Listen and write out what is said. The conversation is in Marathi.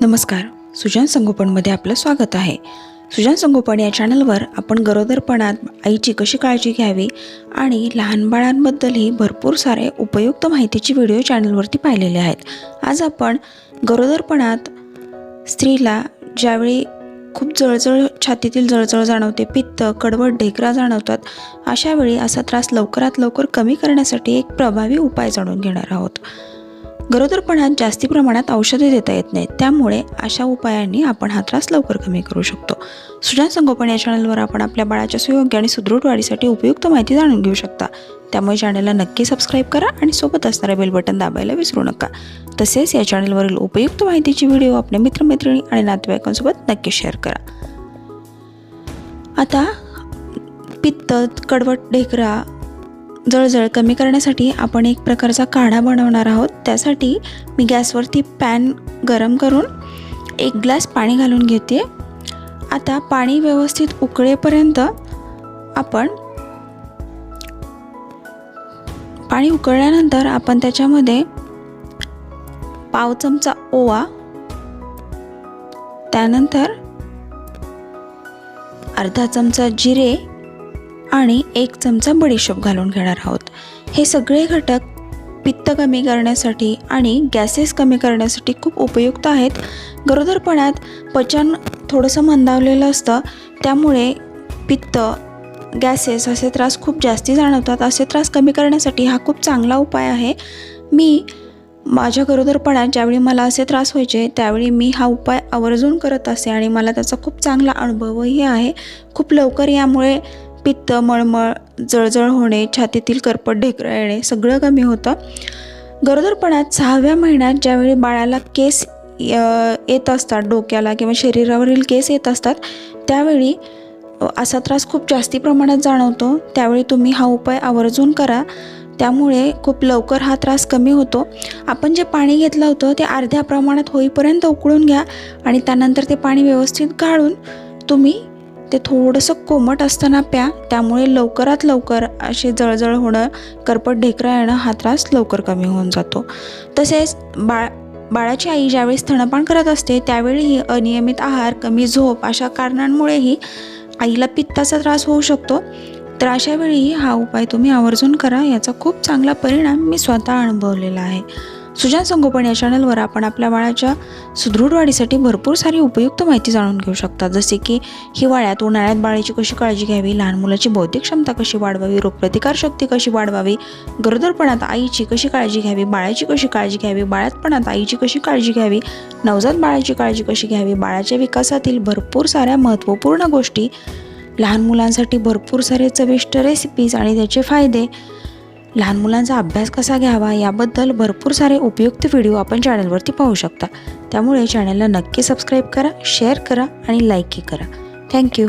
नमस्कार. सुजान संगोपनमध्ये आपलं स्वागत आहे. सुजान संगोपन या चॅनलवर आपण गरोदरपणात आईची कशी काळजी घ्यावी आणि लहान बाळांबद्दलही भरपूर सारे उपयुक्त माहितीचे व्हिडिओ चॅनलवरती पाहिलेले आहेत. आज आपण गरोदरपणात स्त्रीला ज्यावेळी खूप जळजळ छातीतील जळजळ जाणवते पित्त कडवट ढेकरा जाणवतात अशावेळी असा त्रास लवकरात लवकर कमी करण्यासाठी एक प्रभावी उपाय जाणून घेणार आहोत. गरोदरपणात जास्ती प्रमाणात औषधे देता येत नाहीत. त्यामुळे अशा उपायांनी आपण हा त्रास लवकर कमी करू शकतो. सुजान संगोपन या चॅनलवर आपण आपल्या बाळाच्या सुयोग्य आणि सुदृढ वाढीसाठी उपयुक्त माहिती जाणून घेऊ शकता. त्यामुळे चॅनलला नक्की सबस्क्राईब करा आणि सोबत असणारा बेल बटन दाबायला विसरू नका. तसेच या चॅनलवरील उपयुक्त माहितीची व्हिडिओ आपल्या मित्रमैत्रिणी आणि नातेवाईकांसोबत नक्की शेअर करा. आता पित्त कडवट ढेकरा जळजळ कमी करण्यासाठी आपण एक प्रकारचा काढा बनवणार आहोत. त्यासाठी मी गॅसवरती पॅन गरम करून एक ग्लास पाणी घालून घेते. आता पाणी व्यवस्थित उकळेपर्यंत आपण पाणी उकळल्यानंतर आपण त्याच्यामध्ये पाव चमचा ओवा त्यानंतर अर्धा चमचा जिरे आणि एक चमचा बडीशोप घालून घेणार आहोत. हे सगळे घटक पित्त कमी करण्यासाठी आणि गॅसेस कमी करण्यासाठी खूप उपयुक्त आहेत. गरोदरपणात पचन थोडंसं मंदावलेलं असतं त्यामुळे पित्त गॅसेस असे त्रास खूप जास्ती जाणवतात. असे त्रास कमी करण्यासाठी हा खूप चांगला उपाय आहे. मी माझ्या गरोदरपणात ज्यावेळी मला असे त्रास व्हायचे त्यावेळी मी हा उपाय आवर्जून करत असे आणि मला त्याचा खूप चांगला अनुभवही आहे. खूप लवकर यामुळे पित्त मळमळ जळजळ होणे छातीतील करपट ढेकळा येणे सगळं कमी होतं. गरोदरपणात सहाव्या महिन्यात ज्यावेळी बाळाला केस य- येत असतात डोक्याला किंवा शरीरावरील केस येत असतात त्यावेळी असा त्रास खूप जास्ती प्रमाणात जाणवतो. त्यावेळी तुम्ही हा उपाय आवर्जून करा. त्यामुळे खूप लवकर हा त्रास कमी होतो. आपण जे पाणी घेतलं होतं ते अर्ध्या प्रमाणात होईपर्यंत उकळून घ्या आणि त्यानंतर ते पाणी व्यवस्थित गाळून तुम्ही ते थोडंसं कोमट असताना प्या त्यामुळे लवकरात लवकर असे जळजळ होणं करपट ढेकरा येणं हा त्रास लवकर कमी होऊन जातो. तसेच बाळ बाळाची आई ज्यावेळी स्तनपान करत असते त्यावेळीही अनियमित आहार कमी झोप अशा कारणांमुळेही आईला पित्ताचा त्रास होऊ शकतो. तर अशा वेळी हा उपाय तुम्ही आवर्जून करा याचा खूप चांगला परिणाम मी स्वतः अनुभवलेला आहे. सुजान संगोपन या चॅनलवर आपण आपल्या बाळाच्या सुदृढ वाढीसाठी भरपूर सारी उपयुक्त माहिती जाणून घेऊ शकता. जसे की हिवाळ्यात उन्हाळ्यात बाळाची कशी काळजी घ्यावी? लहान मुलाची बौद्धिक क्षमता कशी वाढवावी? रोगप्रतिकारशक्ती कशी वाढवावी? गरोदरपणात आईची कशी काळजी घ्यावी? बाळाची कशी काळजी घ्यावी? बाळातपणात आईची कशी काळजी घ्यावी? नवजात बाळाची काळजी कशी घ्यावी? बाळाच्या विकासातील भरपूर साऱ्या महत्त्वपूर्ण गोष्टी लहान मुलांसाठी भरपूर सारे चविष्ट रेसिपीज आणि त्याचे फायदे लहान मुलांचा अभ्यास कसा घ्यावा याबद्दल भरपूर सारे उपयुक्त व्हिडिओ आपण चॅनलवरती पाहू शकता. त्यामुळे चॅनलला नक्की सबस्क्राईब करा शेअर करा आणि लाईकही करा. थँक्यू